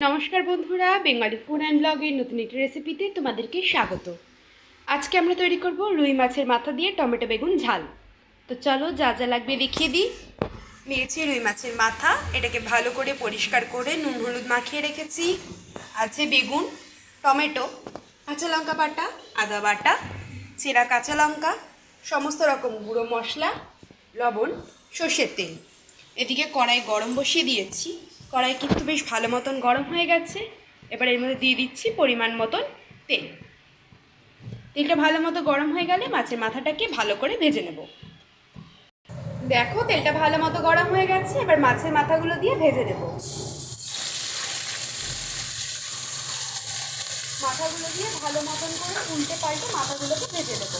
নমস্কার বন্ধুরা, Bengali food and ব্লগের নতুন একটি রেসিপিতে তোমাদেরকে স্বাগত। আজকে আমরা তৈরি করব রুই মাছের মাথা দিয়ে টমেটো বেগুন ঝাল। তো চলো যা যা লাগবে দেখিয়ে দিই। নিয়েছি রুই মাছের মাথা, এটাকে ভালো করে পরিষ্কার করে নুন হলুদ মাখিয়ে রেখেছি। আছে বেগুন, টমেটো, কাঁচা লঙ্কা বাটা, আদা বাটা, চেরা কাঁচা লঙ্কা, সমস্ত রকম গুঁড়ো মশলা, লবণ, সর্ষের তেল। এদিকে কড়াই গরম বসিয়ে দিয়েছি। কড়াই কিন্তু বেশ ভালো মতন গরম হয়ে গেছে। এবার এর মধ্যে দিয়ে দিচ্ছি পরিমাণ মতন তেল। তেলটা ভালো মতো গরম হয়ে গেলে মাছের মাথাটাকে ভালো করে ভেজে নেব। দেখো, তেলটা ভালো মতো গরম হয়ে গেছে, এবার মাছের মাথাগুলো দিয়ে ভেজে নেব। মাথাগুলো দিয়ে ভালো মতন করে উল্টে পাল্টে মাথাগুলোকে ভেজে নেব।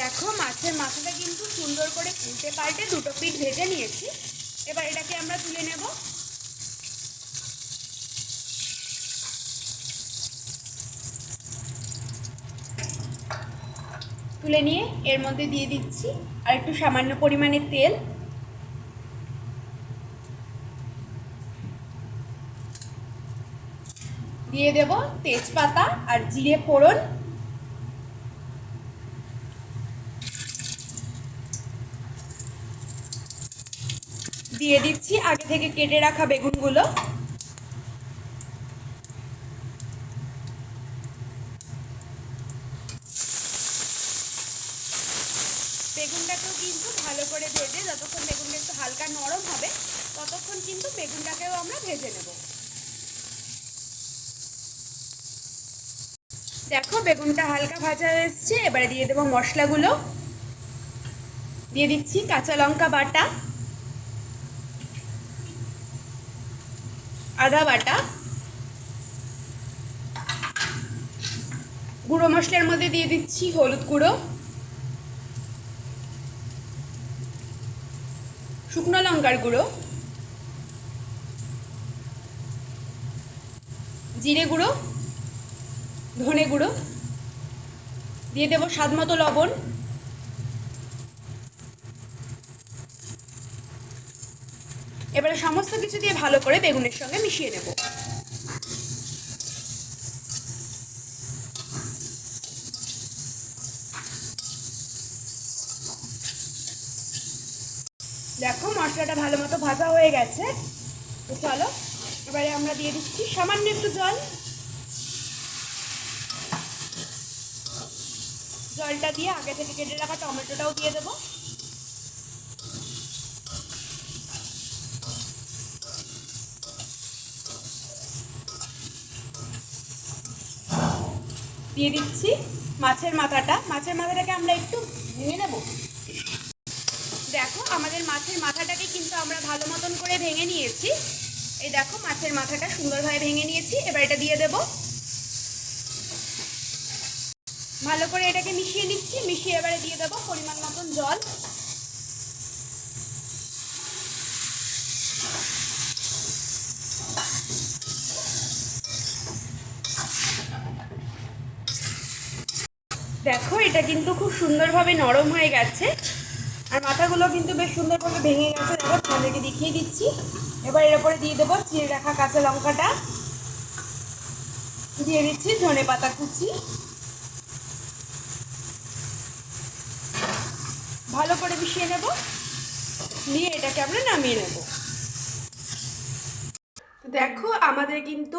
দেখো, মাছের মাথাটা কিন্তু সুন্দর করে উল্টে পাল্টে দুটো পিঠ ভেজে নিয়েছি। এবার এটাকে আমরা তুলে নেব। তুলে নিয়ে এর মধ্যে দিয়ে দিচ্ছি, আর একটু সামান্য পরিমাণে তেল। দিয়ে দেব তেজপাতা আর জিরে ফোড়ন। দিয়ে দিচ্ছি, আগে থেকে কেটে রাখা বেগুনগুলো। বেগুনটাকেও কিন্তু ভালো করে ভেজে, যতক্ষণ বেগুনটা একটু হালকা নরম হবে, ততক্ষণ কিন্তু বেগুনটাকেও আমরা ভেজে নেব। দেখো, বেগুনটা হালকা ভাজা এসছে, এবারে দিয়ে দেবো মশলাগুলো। দিয়ে দিচ্ছি কাঁচা লঙ্কা বাটা। আদা বাটা, গুঁড়ো মশলার মধ্যে দিয়ে দিচ্ছি হলুদ গুঁড়ো, শুকনো লঙ্কার গুঁড়ো, জিরে গুঁড়ো, ধনে গুঁড়ো, দিয়ে দেবো স্বাদ মতো লবণ। এবারে সমস্ত কিছু দিয়ে ভালো করে বেগুনের সঙ্গে মিশিয়ে নেব। দেখো, মশলাটা ভালো মতো ভাজা হয়ে গেছে। তো চলো, এবারে আমরা দিয়ে দিচ্ছি সামান্য একটু জল। জলটা দিয়ে আগে থেকে কেটে রাখা টমেটোটাও দিয়ে দেবো। দিয়ে দিচ্ছি মাছের মাথাটা। মাছের মাথাটাকে আমরা একটু ভেঙে নেব। দেখো, আমাদের মাছের মাথাটাকে কিন্তু আমরা ভালো মতন করে ভেঙে নিয়েছি। এই দেখো, মাছের মাথাটা সুন্দরভাবে ভেঙে নিয়েছি। এবার এটা দিয়ে দেব। ভালো করে এটাকে মিশিয়ে নিচ্ছি। মিশিয়ে এবারে দিয়ে দেবো পরিমাণ মতন জল। দেখো, এটা কিন্তু খুব সুন্দরভাবে নরম হয়ে গেছে। আর মাথাগুলো কিন্তু বেশ সুন্দরভাবে ভেঙে গেছে। দেখো, তোমাদেরকে দেখিয়ে দিচ্ছি। এবার এর উপরে দিয়ে দেবো চিড়ে রাখা কাঁচা লঙ্কাটা। দিয়ে দিচ্ছি ধনে পাতা কুচি। ভালো করে মিশিয়ে নেব। নিয়ে এটাকে আমরা নামিয়ে নেব। দেখো, আমাদের কিন্তু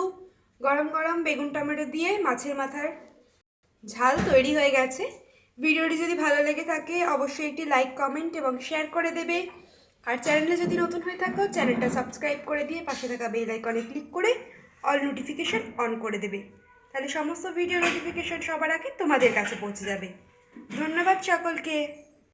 গরম গরম বেগুন টমেটো দিয়ে মাছের মাথার ঝাল তৈরি হয়ে গেছে। ভিডিওটি যদি ভালো লেগে থাকে, অবশ্যই একটি লাইক কমেন্ট এবং শেয়ার করে দেবে। আর চ্যানেলে যদি নতুন হয়ে থাকো চ্যানেলটা সাবস্ক্রাইব করে দিয়ে পাশে থাকা বেল আইকনে ক্লিক করে অল নোটিফিকেশান অন করে দেবে। তাহলে সমস্ত ভিডিও নোটিফিকেশান সবার আগে তোমাদের কাছে পৌঁছে যাবে। ধন্যবাদ সকলকে।